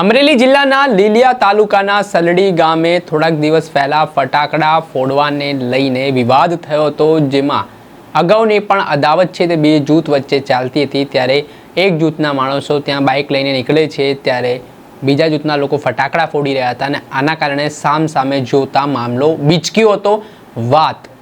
અમરેલી જિલ્લાના લીલિયા તાલુકાના સલડી ગામે થોડાક દિવસ પહેલા ફટાકડા ફોડવાને લઈને વિવાદ થયો હતો, જેમાં અગાઉની પણ અદાવત છે તે બે જૂથ વચ્ચે ચાલતી હતી. ત્યારે એક જૂથના માણસો ત્યાં બાઇક લઈને નીકળે છે, ત્યારે બીજા જૂથના લોકો ફટાકડા ફોડી રહ્યા હતા અને આના કારણે સામ સામે જોતા મામલો બીચક્યો હતો. વાત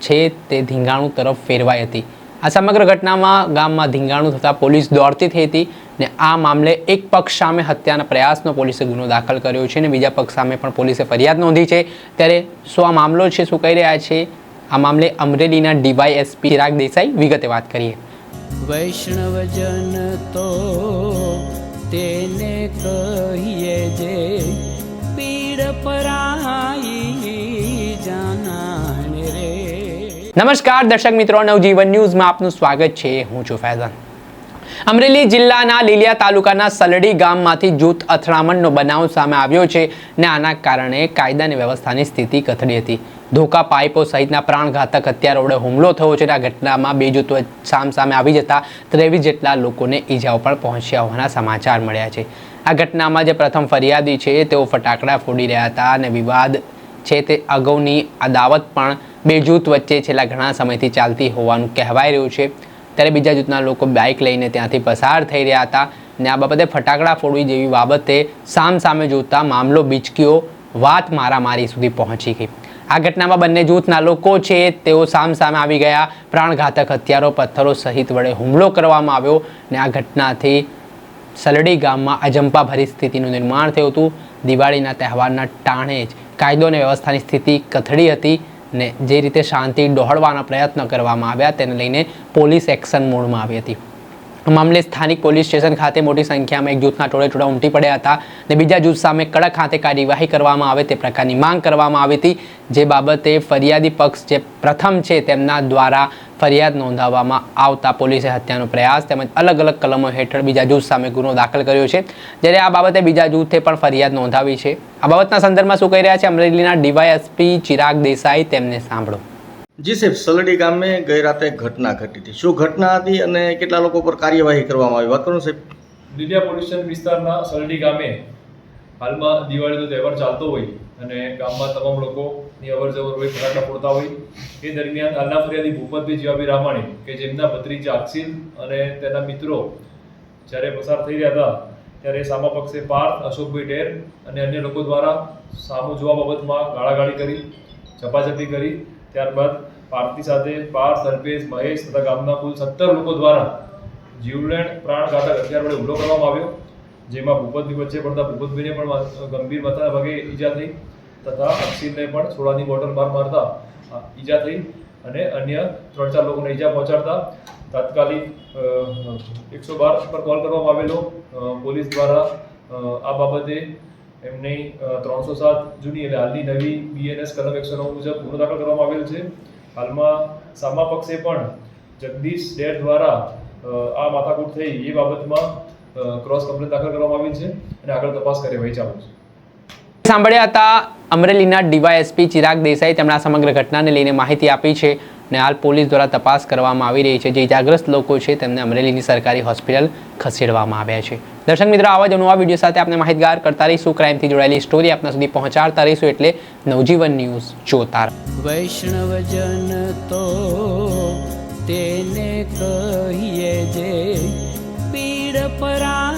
છે તે ધીંગાણું તરફ ફેરવાઈ હતી. આ સમગ્ર ઘટનામાં ગામમાં ધીંગાણું થતાં પોલીસ દોડતી થઈ હતી. ને આ મામલે એક પક્ષ સામે હત્યાના પ્રયાસનો પોલીસે ગુનો દાખલ કર્યો છે અને બીજા પક્ષ સામે પણ પોલીસે ફરિયાદ નોંધી છે. ત્યારે શું આ મામલો છે શું કહી રહ્યા છે? આ મામલે અમરેલીના ડીવાયએસપી ચિરાગ દેસાઈ વિગતે વાત કરીએ. વૈષ્ણવજન તો તેને કહીએ જે પીડ પરાઈ નમસ્કાર દર્શક મિત્રો નવજીવન ન્યૂઝમાં આપનું સ્વાગત છે. હું છું ફૈઝાન. અમરેલી જિલ્લાના લીલિયા તાલુકાના સલડી ગામમાંથી જૂથ અથડામણનો બનાવ સામે આવ્યો છે ને આના કારણે કાયદા અને વ્યવસ્થાની સ્થિતિ કથળી હતી. ધોકા પાઇપો સહિતના પ્રાણઘાતક હત્યારોડે હુમલો થયો છે આ ઘટનામાં બે જૂથો સામ સામે આવી જતા ત્રેવીસ જેટલા લોકોને ઈજાઓ પણ પહોંચ્યા હોવાના સમાચાર મળ્યા છે. આ ઘટનામાં જે પ્રથમ ફરિયાદી છે તેઓ ફટાકડા ફોડી રહ્યા હતા અને વિવાદ છે તે અગાઉની અદાવત પણ બે જૂથ વચ્ચે છેલ્લા ઘણા સમયથી ચાલતી હોવાનું કહેવાઈ રહ્યું છે. ત્યારે બીજા જૂથના લોકો બાઇક લઈને ત્યાંથી પસાર થઈ રહ્યા હતા ને આ બાબતે ફટાકડા ફોડવી જેવી બાબતે સામ સામે જોતા મામલો બીચક્યો વાત મારામારી સુધી પહોંચી ગઈ. આ ઘટનામાં બંને જૂથના લોકો છે તેઓ સામ સામે આવી ગયા. પ્રાણઘાતક હથિયારો, પથ્થરો સહિત વડે હુમલો કરવામાં આવ્યો ને આ ઘટનાથી સલડી ગામમાં અજંપાભરી સ્થિતિનું નિર્માણ થયું હતું. દિવાળીના તહેવારના ટાણે જ કાયદો અને વ્યવસ્થાની સ્થિતિ કથળી હતી. ને જે રીતે શાંતિ ડહોળવાના પ્રયત્ન કરવામાં આવ્યા તેને લઈને પોલીસ એક્શન મોડમાં આવી હતી. મામલે સ્થાનિક પોલીસ સ્ટેશન ખાતે મોટી સંખ્યામાં એક જૂથના ટોળે ટોળા ઉમટી પડ્યા હતા અને બીજા જૂથ સામે કડક હાથે કાર્યવાહી કરવામાં આવે તે પ્રકારની માંગ કરવામાં આવી હતી. જે બાબતે ફરિયાદી પક્ષ જે પ્રથમ છે તેમના દ્વારા ફરિયાદ નોંધાવવામાં આવતા પોલીસે હત્યાનો પ્રયાસ તેમજ અલગ અલગ કલમો હેઠળ બીજા જૂથ સામે ગુનો દાખલ કર્યો છે. જ્યારે આ બાબતે બીજા જૂથે પણ ફરિયાદ નોંધાવી છે. આ બાબતના સંદર્ભમાં શું કહી રહ્યા છે? અમરેલીના ડીવાયએસપી ચિરાગ દેસાઈ તેમને સાંભળો. જી સાહેબ, સલડી ગામે ગઈ રાતે ઘટના ઘટી હતી. શું ઘટના હતી અને કેટલા લોકો પર કાર્યવાહી કરવામાં આવી? વાત કરો સાહેબ. લીલિયા પોલ્યુશન વિસ્તારના સરડી ગામે હાલમાં દિવાળીનો તહેવાર ચાલતો હોય અને ગામમાં તમામ લોકોની અવર જવર હોય, ફટાકડા ફોડતા હોય. એ દરમિયાન હાલના ફરિયાદી ભૂપતભાઈ જીવાભાઈ રામાણી કે જેમના ભત્રીજા અક્ષિલ અને તેના મિત્રો જ્યારે પસાર થઈ રહ્યા હતા, ત્યારે સામા પક્ષે પાર્થ, અશોકભાઈ ઢેર અને અન્ય લોકો દ્વારા સામુ જોવા બાબતમાં ગાળાગાળી કરી, ઝપાઝપી કરી ત્યારબાદ પાર્થની સાથે પાર્થ અલ્પેશ મહેશ તથા ગામના કુલ સત્તર લોકો દ્વારા જીવલેણ પ્રાણઘાતક હથિયાર વડે હુમલો કરવામાં આવ્યો. જેમાં ભૂપતની વચ્ચે પડતા ભૂપતભાઈને પણ ગંભીર માથાના ભાગે ઈજા થઈ તથા અક્ષિતને પણ સોડાની બોટલ બહાર મારતા ઈજા થઈ અને અન્ય ત્રણ ચાર લોકોને ઈજા પહોંચાડતા તાત્કાલિક એકસો બાર પર કોલ કરવામાં આવેલો. પોલીસ દ્વારા આ બાબતે એમની ત્રણસો સાત જૂની એટલે હાલની નવી બીએનએસ કલમ એકસો નવ મુજબ ગુનો દાખલ કરવામાં આવેલ છે. હાલમાં સામા પક્ષે પણ જગદીશ ડેર દ્વારા આ માથાકૂટ થઈ એ બાબતમાં ક્રોસ કમ્પ્લેન દાખલ કરવામાં આવી છે અને આગળ તપાસ કાર્યવાહી ચાલુ છે. સાંભળ્યા હતા અમરેલીના ડીવાયએસપી ચિરાગ દેસાઈ તેમણે આ સમગ્ર ઘટનાને લઈને માહિતી આપી છે. ને હાલ પોલીસ દ્વારા તપાસ કરવામાં આવી રહી છે. જે ઇજાગ્રસ્ત લોકો છે, તેમને અમરેલીની સરકારી હોસ્પિટલ ખસેડવામાં આવ્યા છે. દર્શક મિત્રો, આવા જ નવા વીડિયો સાથે આપણે માહિતગાર કરતા રહીશું. ક્રાઇમથી જોડાયેલી સ્ટોરી આપના સુધી પહોંચાડતા રહીશું એટલે નવજીવન ન્યૂઝ જોતા વૈષ્ણવજન તો તેને કહીએ જે પીડ પરાઈ